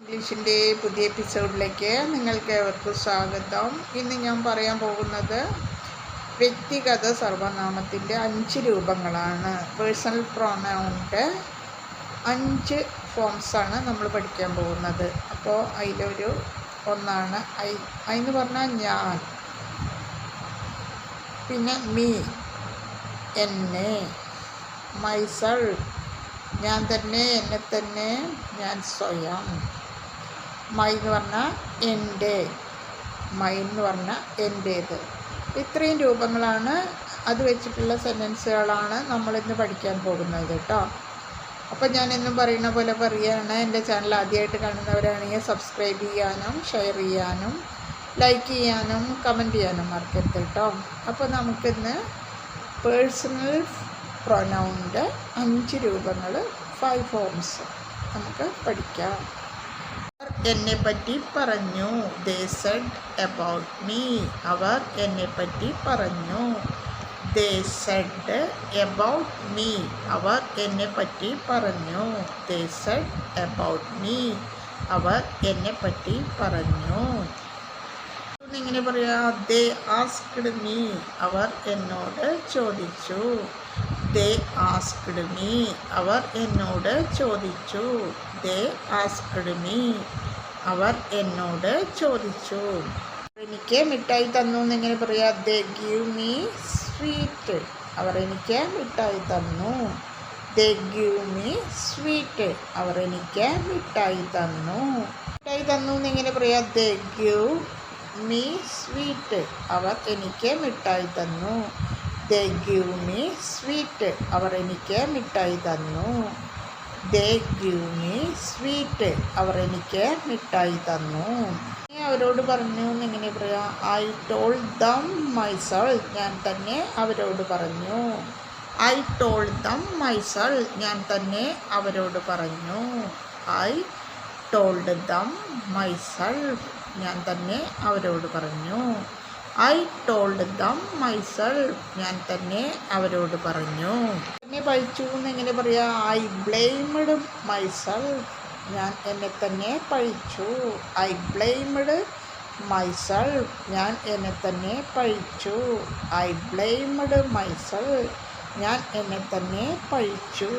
ഇംഗ്ലീഷിന്റെ പുതിയ എപ്പിസോഡിലേക്ക് നിങ്ങൾക്ക് ഏവർക്കും സ്വാഗതം. ഇന്ന് ഞാൻ പറയാൻ പോകുന്നത് വ്യക്തിഗത സർവനാമത്തിന്റെ അഞ്ച് രൂപങ്ങളാണ്. പേഴ്സണൽ പ്രോണൗണിന്റെ അഞ്ച് ഫോംസാണ് നമ്മൾ പഠിക്കാൻ പോകുന്നത്. അപ്പോൾ അതിലൊരു ഒന്നാണ് ഐ. എന്ന് പറഞ്ഞാൽ ഞാൻ. പിന്നെ മീ. എന്നെ. മൈസൾ. ഞാൻ തന്നെ എന്നെ തന്നെ ഞാൻ സ്വയം. മൈ എന്ന് പറഞ്ഞാൽ എന്റെ. മൈ എന്ന് പറഞ്ഞാൽ എന്റേത്. ഇത്രയും രൂപങ്ങളാണ് അത് വെച്ചിട്ടുള്ള സെന്റൻസുകളാണ് നമ്മളിന്ന് പഠിക്കാൻ പോകുന്നത് കേട്ടോ. അപ്പോൾ ഞാൻ എന്നും പറയുന്ന പോലെ പറയുകയാണ് എന്റെ ചാനൽ ആദ്യമായിട്ട് കാണുന്നവരാണെങ്കിൽ സബ്സ്ക്രൈബ് ചെയ്യാനും ഷെയർ ചെയ്യാനും ലൈക്ക് ചെയ്യാനും കമന്റ് ചെയ്യാനും മറക്കരുത് കേട്ടോ. അപ്പോൾ നമുക്കിന്ന് പേഴ്സണൽ പ്രൊനൗണിന്റെ അഞ്ച് രൂപങ്ങൾ ഫൈവ് ഫോംസ് നമുക്ക് പഠിക്കാം. എന്നെ പറ്റി പറഞ്ഞു. ദേ സെഡ് അബൌട്ട് മീ അവർ എന്നെപ്പറ്റി പറഞ്ഞു. ദേ സെഡ് അബൌട്ട് മീ അവർ എന്നെപ്പറ്റി പറഞ്ഞു. ദേ സെഡ് അബൌട്ട് മീ അവർ എന്നെപ്പറ്റി പറഞ്ഞു. ഇങ്ങനെ പറയാ? ദേ ആസ്ക്ഡ് മീ അവർ എന്നോട് ചോദിച്ചു. ദേ ആസ്ക്ഡ് മീ അവർ എന്നോട് ചോദിച്ചു. ദേ ആസ്ക്ഡ് മീ അവർ എന്നോട് ചോദിച്ചു. എനിക്ക് മിഠായി തന്നു എന്നിങ്ങനെ പറയാ ദേ ഗീവ് മീ സ്വീറ്റ് അവർ എനിക്ക് മിഠായി തന്നു. ദേ ഗീവ് മീ സ്വീറ്റ് അവർ എനിക്ക് മിഠായി തന്നു. മിഠായി തന്നു എന്നിങ്ങനെ പറയാ ദേ ഗീവ് മീ സ്വീറ്റ് അവർ എനിക്ക് മിഠായി തന്നു. ദേ ഗീവ് മീ സ്വീറ്റ് അവർ എനിക്ക് മിഠായി തന്നു. ദേ ഗീവ് മീ സ്വീറ്റ് അവർ എനിക്ക് മിഠായി തന്നു. അവരോട് പറഞ്ഞു എങ്ങനെ പറയാം ഐ ടോൾ ദം മൈസൾ ഞാൻ തന്നെ അവരോട് പറഞ്ഞു ഐ ടോൾ ദം മൈസൾ ഞാൻ തന്നെ അവരോട് പറഞ്ഞു ഐ ടോൾഡ് ദം മൈസൾ ഞാൻ തന്നെ അവരോട് പറഞ്ഞു ഐ ടോൾഡ് ദം മൈസൾ ഞാൻ തന്നെ അവരോട് പറഞ്ഞു. എന്നെ പഴിച്ചു എന്ന് എങ്ങനെ പറയാ? ഐ ബ്ലെയിംഡ് മൈസൾ ഞാൻ എന്നെ തന്നെ പഴിച്ചു. ഐ ബ്ലെയിംഡ് മൈസൾ ഞാൻ എന്നെ തന്നെ പഴിച്ചു. ഐ ബ്ലെയിംഡ് മൈസൾ ഞാൻ എന്നെ തന്നെ പഴിച്ചു.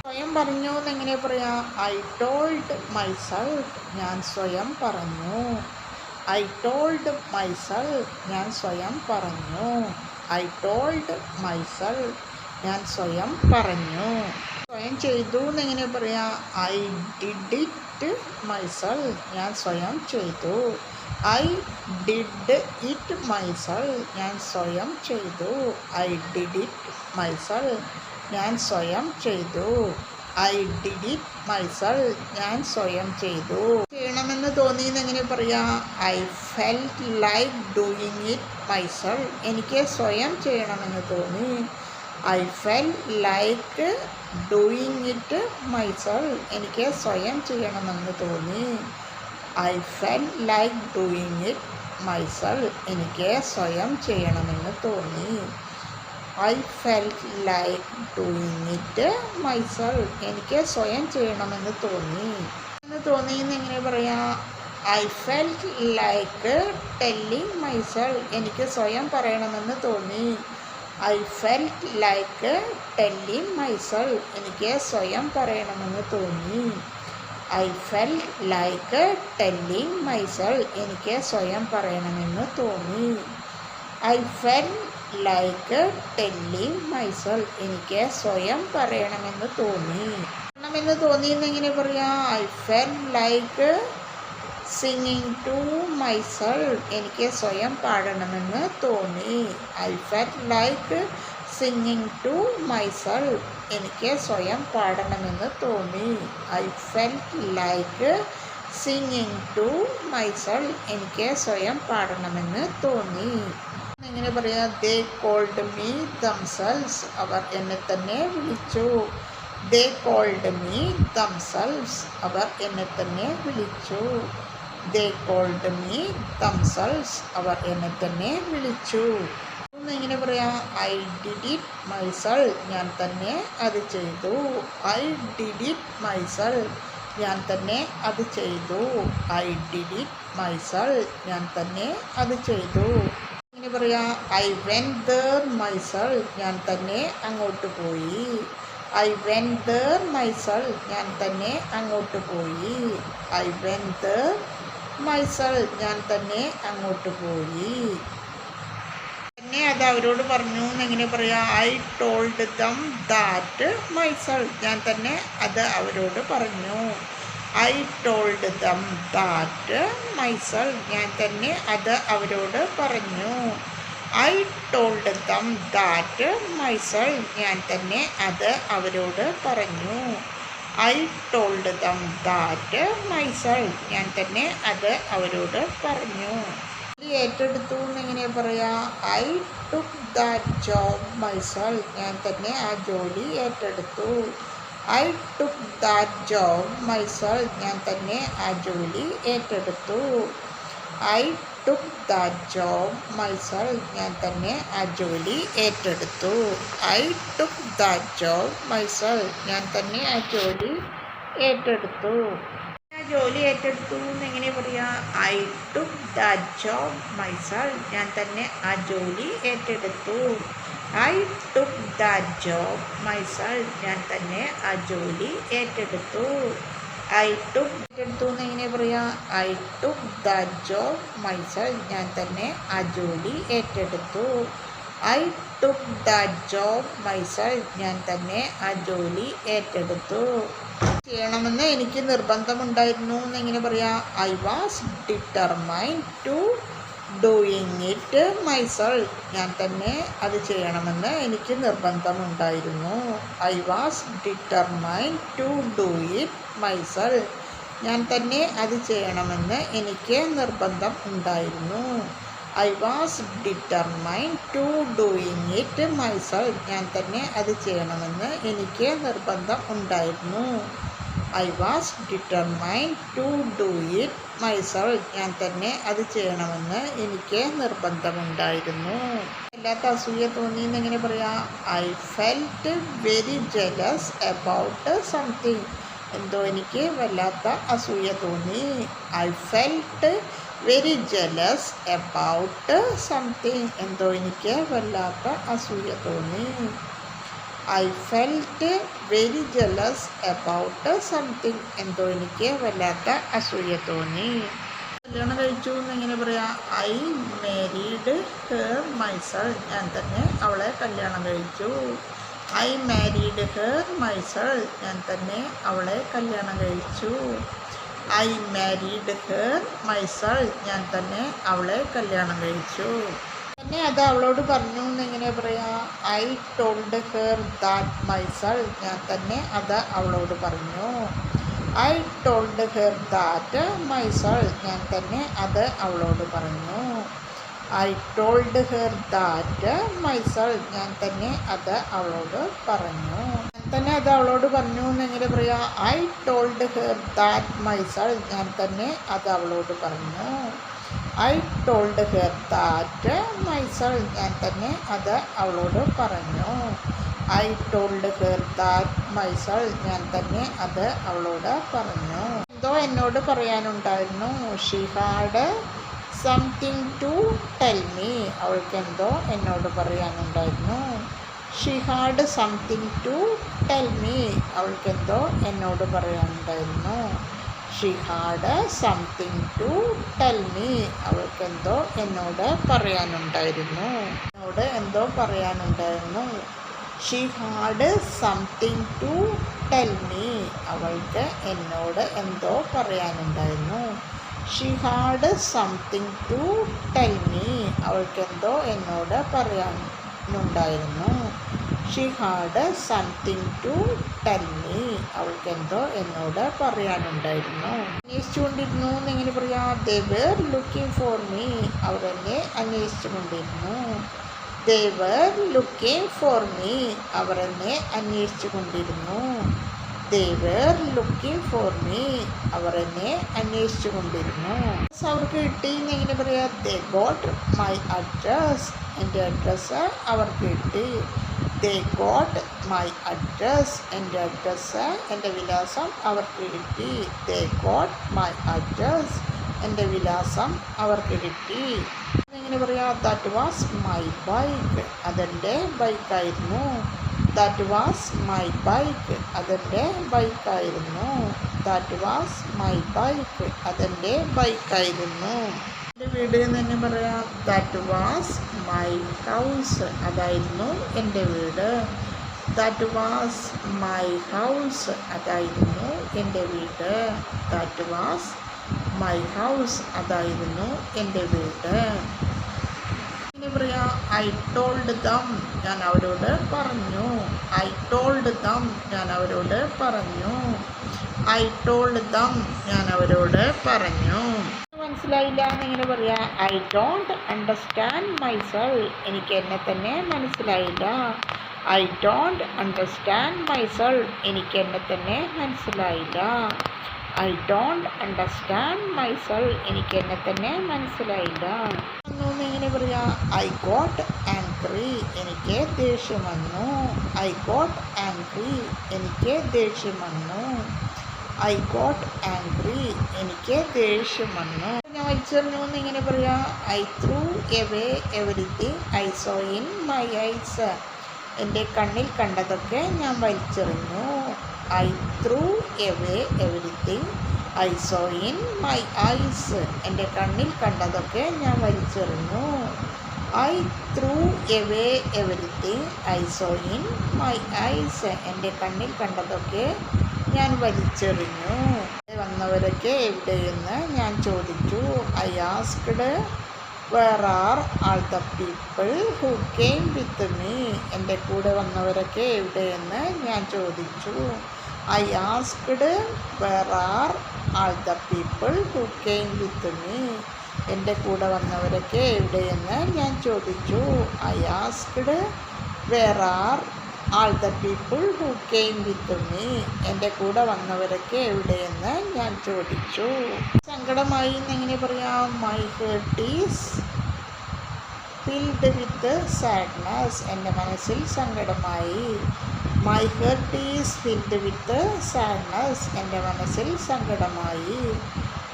സ്വയം പറഞ്ഞു എന്നെങ്ങനെ പറയാ? ഐ ടോൾഡ് മൈസൾ ഞാൻ സ്വയം പറഞ്ഞു. ഐ ടോൾഡ് മൈസൾ ഞാൻ സ്വയം പറഞ്ഞു. ഐ ടോൾഡ് മൈസൾ ഞാൻ സ്വയം പറഞ്ഞു. സ്വയം ചെയ്തു എന്നെങ്ങനെ പറയാം? ഐ ഡിഡ് ഇറ്റ് മൈസൾ ഞാൻ സ്വയം ചെയ്തു. ഐ ഡിഡ് ഇറ്റ് മൈസൾ ഞാൻ സ്വയം ചെയ്തു. ഐ ഡിഡ് ഇറ്റ് മൈസൾ ഞാൻ സ്വയം ചെയ്തു. ഐ ഡിഡ് ഇറ്റ് മൈസൾ ഞാൻ സ്വയം ചെയ്തു. ചെയ്യണമെന്ന് തോന്നിയെന്ന് എങ്ങനെ പറയാം? I felt like doing it myself എനിക്ക് സ്വയം ചെയ്യണമെന്ന് തോന്നി. I felt like doing it myself എനിക്ക് സ്വയം ചെയ്യണമെന്ന് തോന്നി. I felt like doing it myself എനിക്ക് സ്വയം ചെയ്യണമെന്ന് തോന്നി. I felt like doing it myself എനിക്ക് സ്വയം ചെയ്യണമെന്ന് തോന്നി. എന്ന് തോന്നി എന്ന് എങ്ങനെ പറയാം? I felt like telling myself എനിക്ക് സ്വയം പറയണമെന്ന് തോന്നി. I felt like telling myself എനിക്ക് സ്വയം പറയണമെന്ന് തോന്നി. I felt like telling myself എനിക്ക് സ്വയം പറയണമെന്ന് തോന്നി. I felt like telling myself എനിക്ക് സ്വയം പറയണമെന്ന് തോന്നി. പറയണമെന്ന് തോന്നിയെന്ന് എങ്ങനെ പറയാം? I felt like singing to myself എനിക്ക് സ്വയം പാടണമെന്ന് തോന്നി. I felt like singing to myself എനിക്ക് സ്വയം പാടണമെന്ന് തോന്നി. I felt like singing to myself എനിക്ക് സ്വയം പാടണമെന്ന് തോന്നി. എങ്ങനെ പറയാ ദേ കോൾഡ് മീ തംസൽസ് അവർ എന്നെ തന്നെ വിളിച്ചു. ദേ കോൾഡ് മീ തംസൽസ് അവർ എന്നെ തന്നെ വിളിച്ചു. ദേ കോൾഡ് മീ തംസൽസ് അവർ എന്നെ തന്നെ വിളിച്ചു. എങ്ങനെ പറയാം ഐ ഡിഡ് ഇറ്റ് മൈസൾ ഞാൻ തന്നെ അത് ചെയ്തു. ഐ ഡിഡ് ഇറ്റ് മൈസൾ ഞാൻ തന്നെ അത് ചെയ്തു. ഐ ഡിഡ് ഇറ്റ് മൈസൾ ഞാൻ തന്നെ അത് ചെയ്തു. ഇങ്ങനെ പറയാം ഐ വെൻ ദർ മൈസൾ ഞാൻ തന്നെ അങ്ങോട്ട് പോയി. ഐ വെൻ ദർ മൈസൾ ഞാൻ തന്നെ അങ്ങോട്ട് പോയി. ഐ വെൻ ദർ മൈസൾ ഞാൻ തന്നെ അങ്ങോട്ട് പോയി. പിന്നെ അത് അവരോട് പറഞ്ഞു എന്നെങ്ങനെ പറയാം I told them that myself ഞാൻ തന്നെ അത് അവരോട് പറഞ്ഞു. I told them that myself ഞാൻ തന്നെ അത് അവരോട് പറഞ്ഞു. I told them that myself ഞാൻ തന്നെ അത് അവരോട് പറഞ്ഞു. I told them that myself ഞാൻ തന്നെ അത് അവരോട് പറഞ്ഞു. ഏറ്റെടുത്തു എങ്ങനെ പറയാ? I took that job myself ഞാൻ തന്നെ ആ ജോലി ഏറ്റെടുത്തു. I took that job myself. ഞാൻ തന്നെ ആ ജോലി ഏറ്റെടുത്തു I took that job myself. ഞാൻ തന്നെ ആ ജോലി ഏറ്റെടുത്തു I took that job myself. ഞാൻ തന്നെ ആ ജോലി ഏറ്റെടുത്തു ആ ജോലി ഏറ്റെടുത്തു എന്ന് എങ്ങനെ പറയാ I took that job myself ഞാൻ തന്നെ ആ ജോലി ഏറ്റെടുത്തു I took that job myself ഞാൻ തന്നെ ആ ജോലി ഏറ്റെടുത്തു. ഐ ടുക്ക് ഏറ്റെടുത്തു എന്ന് എങ്ങനെ പറയാ I took that job myself ഞാൻ തന്നെ ആ ജോലി ഏറ്റെടുത്തു. I took that job myself ഞാൻ തന്നെ ആ ജോലി ഏറ്റെടുത്തു. ചെയ്യണമെന്ന് എനിക്ക് നിർബന്ധമുണ്ടായിരുന്നു എന്ന് എന്നെങ്ങനെ പറയാ I was determined to doing it myself ഞാൻ തന്നെ അത് ചെയ്യണമെന്ന് എനിക്ക് നിർബന്ധമുണ്ടായിരുന്നു. I was determined to do it myself ഞാൻ തന്നെ അത് ചെയ്യണമെന്ന് എനിക്ക് നിർബന്ധം ഉണ്ടായിരുന്നു. I was determined to doing it myself ഞാൻ തന്നെ അത് ചെയ്യണമെന്ന് എനിക്ക് നിർബന്ധം ഉണ്ടായിരുന്നു. I was determined to do it myself ഞാൻ തന്നെ അത് ചെയ്യണമെന്ന് എനിക്ക് നിർബന്ധമുണ്ടായിരുന്നു അല്ലാത്ത അസൂയ തോന്നി എന്നെങ്ങനെ പറയാം? I felt very jealous about something എന്തോ എനിക്ക് വല്ലാത്ത അസൂയ തോന്നി. I felt very jealous about something എന്തോ എനിക്ക് വല്ലാത്ത അസൂയ തോന്നി. I felt very jealous about something എന്തോ എനിക്ക് വല്ലാത്ത അസൂയ തോന്നി. കല്യാണം കഴിച്ചു എന്ന് എങ്ങനെ പറയാം? ഐ മാരീഡ് ഹെർ മൈസൾ ഞാൻ തന്നെ അവളെ കല്യാണം കഴിച്ചു. ഐ മാരീഡ് ഹെർ മൈസൾ ഞാൻ തന്നെ അവളെ കല്യാണം കഴിച്ചു. ഐ മാരീഡ് ഹെർ മൈസാൾ ഞാൻ തന്നെ അവളെ കല്യാണം കഴിച്ചു. പിന്നെ അത് അവളോട് പറഞ്ഞു എന്നെങ്ങനെ പറയാ? I told her that myself ഞാൻ തന്നെ അത് അവളോട് പറഞ്ഞു. I told her that myself ഞാൻ തന്നെ അത് അവളോട് പറഞ്ഞു. I told her that myself ഞാൻ തന്നെ അത് അവളോട് പറഞ്ഞു. ഞാൻ തന്നെ അത് അവളോട് പറഞ്ഞു എന്നെങ്ങനെ പറയാ I told her that myself ഞാൻ തന്നെ അത് അവളോട് പറഞ്ഞു. I told her that myself ഞാൻ തന്നെ അത് അവളോട് പറഞ്ഞു. I told her that myself ഞാൻ തന്നെ അത് അവളോട് പറഞ്ഞു. എന്തോ എന്നോട് പറയാനുണ്ടായിരുന്നു. She had something to tell me അവൾക്ക് എന്തോ എന്നോട് പറയാനുണ്ടായിരുന്നു. She had something to tell me അവൾക്ക് എന്തോ എന്നോട് പറയാനുണ്ടായിരുന്നു. She had something to tell me അവൾക്ക് എന്തോ എന്നോട് പറയാനുണ്ടായിരുന്നു. എന്നോട് എന്തോ പറയാനുണ്ടായിരുന്നു. She had something to tell me അവൾക്ക് എന്നോട് എന്തോ പറയാനുണ്ടായിരുന്നു. She had something to tell me അവൾക്ക് എന്തോ എന്നോട് പറയാനുണ്ടായിരുന്നു. She had something to tell me അവൾക്ക് എന്തോ എന്നോട് പറയാനുണ്ടായിരുന്നു. അന്വേഷിച്ചുകൊണ്ടിരുന്നു എന്നെങ്ങനെ പറയാം they were looking for me അവർ എന്നെ അന്വേഷിച്ചുകൊണ്ടിരുന്നു. They were looking for me അവർ എന്നെ അന്വേഷിച്ചു കൊണ്ടിരുന്നു they were looking for me അവർ എന്നെ അന്വേഷിച്ചു കൊണ്ടിരുന്നു. അവർക്ക് കിട്ടി. എന്നെങ്ങനെ പറയാ ദേ ഗോട്ട് മൈ അഡ്രസ് എന്റെ അഡ്രസ്സ് അവർക്ക് കിട്ടി. ദേ ഗോട്ട് മൈ അഡ്രസ് എന്റെ അഡ്രസ്സ് എന്റെ വിലാസം അവർക്ക് കിട്ടി. ദേ ഗോട്ട് മൈ അഡ്രസ് എന്റെ വിലാസം അവർക്ക് കിട്ടി. എങ്ങനെ പറയാം ദാറ്റ് വാസ് മൈ ബൈക്ക് അതെന്റെ ബൈക്കായിരുന്നു ദാറ്റ് വാസ് മൈ ബൈക്ക് അതെന്റെ ബൈക്കായിരുന്നു ദാറ്റ് വാസ് മൈ ബൈക്ക് അതെന്റെ ബൈക്കായിരുന്നു എന്റെ വീട് എന്ന് തന്നെ പറയാം. ദാറ്റ് വാസ് മൈ ഹൗസ് അതായിരുന്നു എന്റെ വീട്. ദാറ്റ് വാസ് മൈ ഹൗസ് അതായിരുന്നു എന്റെ വീട്. ദാറ്റ് വാസ് മൈ ഹൗസ് അതായിരുന്നു എന്റെ വീട്. പറയാ ഐ ടോൾഡ് ദം ഞാൻ അവരോട് പറഞ്ഞു. ഐ ടോൾഡ് ദം ഞാൻ അവരോട് പറഞ്ഞു. ഐ ടോൾഡ് ദം ഞാൻ അവരോട് പറഞ്ഞു. മനസ്സിലായില്ല എന്നിങ്ങനെ പറയാ ഐ ഡോണ്ട് അണ്ടർസ്റ്റാൻഡ് മൈസെൽ എനിക്ക് എന്നെ തന്നെ മനസ്സിലായില്ല. ഐ ഡോണ്ട് അണ്ടർസ്റ്റാൻഡ് മൈസെൽ എനിക്ക് എന്നെ തന്നെ മനസ്സിലായില്ല. ഐ ഡോണ്ട് അണ്ടർസ്റ്റാൻഡ് മൈസെൽ എനിക്ക് എന്നെ തന്നെ മനസ്സിലായില്ല. എങ്ങനെ പറയാ ഐ ഗോട്ട് ആൻക്രി എനിക്ക് ദേഷ്യം വന്നു. ഐ ഗോട്ട് ആൻക്രി എനിക്ക് ദേഷ്യം വന്നു. ഐ ഗോട്ട് ആൻക്രി എനിക്ക് ദേഷ്യം വന്നു. ഞാൻ വലിച്ചെറിഞ്ഞു എന്ന് ഇങ്ങനെ പറയാ. I threw away everything I saw in my eyes എന്റെ കണ്ണിൽ കണ്ടതൊക്കെ ഞാൻ വലിച്ചെറിഞ്ഞു. I threw away everything I saw in my eyes. എന്റെ കണ്ണിൽ കണ്ടതൊക്കെ ഞാൻ വലിച്ചെറിഞ്ഞു. I threw away everything. I saw in my eyes. എന്റെ കണ്ണിൽ കണ്ടതൊക്കെ ഞാൻ വലിച്ചെറിഞ്ഞു. വന്നവരൊക്കെ എവിടെയെന്ന് ഞാൻ ചോദിച്ചു. I asked where are all the people who came with me? എന്റെ കൂടെ വന്നവരൊക്കെ എവിടെയെന്ന് ഞാൻ ചോദിച്ചു. I asked where are all the people who came with me എന്റെ കൂടെ വന്നവരൊക്കെ എവിടെയെന്ന് ഞാൻ ചോദിച്ചു. I asked where are all the people who came with me എന്റെ കൂടെ വന്നവരൊക്കെ എവിടെയെന്ന് ഞാൻ ചോദിച്ചു. സങ്കടമായി എന്നെങ്ങനെ പറയാം? My heart is filled with sadness എന്റെ മനസ്സിൽ സങ്കടമായി. My heart is filled with sadness എന്റെ മനസ്സിൽ സങ്കടമായി.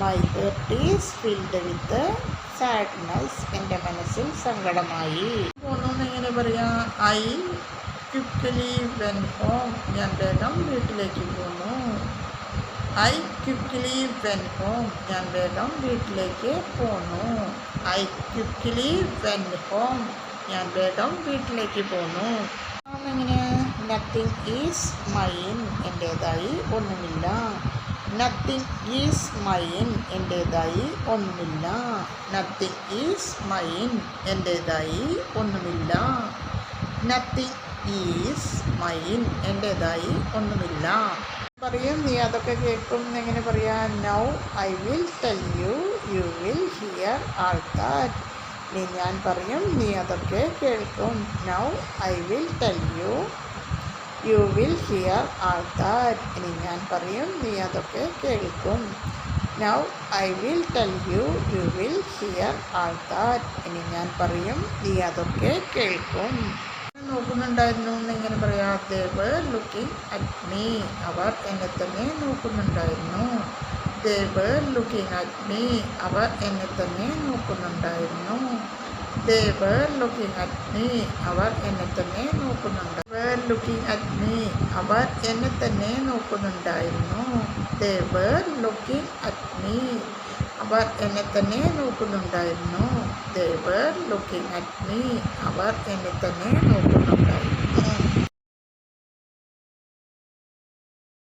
My heart is filled with sadness എന്റെ മനസ്സിൽ സങ്കടമായി. ഒന്നൊന്ന് എങ്ങനെ പറയാം? ഐ ക്വിക്കലി വെൻ ഹോം ഞാൻ വേഗം വീട്ടിലേക്ക് പോന്നു. ഐ ക്വിക്കലി വെൻ ഹോം ഞാൻ വേഗം വീട്ടിലേക്ക് പോന്നു. ഐ ക്വിക്കലി വെൻ ഹോം ഞാൻ വേഗം വീട്ടിലേക്ക് പോന്നു. നത്തിങ് ഈസ് മൈൻ എന്റേതായി ഒന്നുമില്ല. നത്തിങ് ഈസ് മൈൻ എന്റേതായി ഒന്നുമില്ല. നത്തിങ് ഈസ് മൈൻ എന്റേതായി ഒന്നുമില്ല. നത്തിങ് ഈസ് മൈൻ എന്റേതായി ഒന്നുമില്ല. പറയും നീ അതൊക്കെ കേൾക്കും എങ്ങനെ പറയാ? Now I will tell you you will hear all that നീ ഞാൻ പറയും നീ അതൊക്കെ കേൾക്കും. Now I will tell you you will hear all that ഇനി ഞാൻ പറയും നീ അതൊക്കെ കേൾക്കും. Now I will tell you you will hear all that ഇനി ഞാൻ പറയും നീ അതൊക്കെ കേൾക്കും. നോക്കുന്നുണ്ടായിരുന്നു എന്നിങ്ങനെ പറയാം. They were looking at me അവർ എന്നെ തന്നെ നോക്കുന്നുണ്ടായിരുന്നു. They were looking at me അവർ എന്നെ തന്നെ നോക്കുന്നുണ്ടായിരുന്നു. Dev looking at me. അവർ എന്നെ തന്നെ നോക്കുന്നുണ്ട്. Were looking at me. അവർ എന്നെ തന്നെ നോക്കുന്നുണ്ടായിരുന്നു. They were looking at me. അവർ എന്നെ തന്നെ നോക്കുന്നുണ്ടായിരുന്നു. They were looking at me. അവർ എന്നെ തന്നെ നോക്കുന്നുണ്ടായിരുന്നു.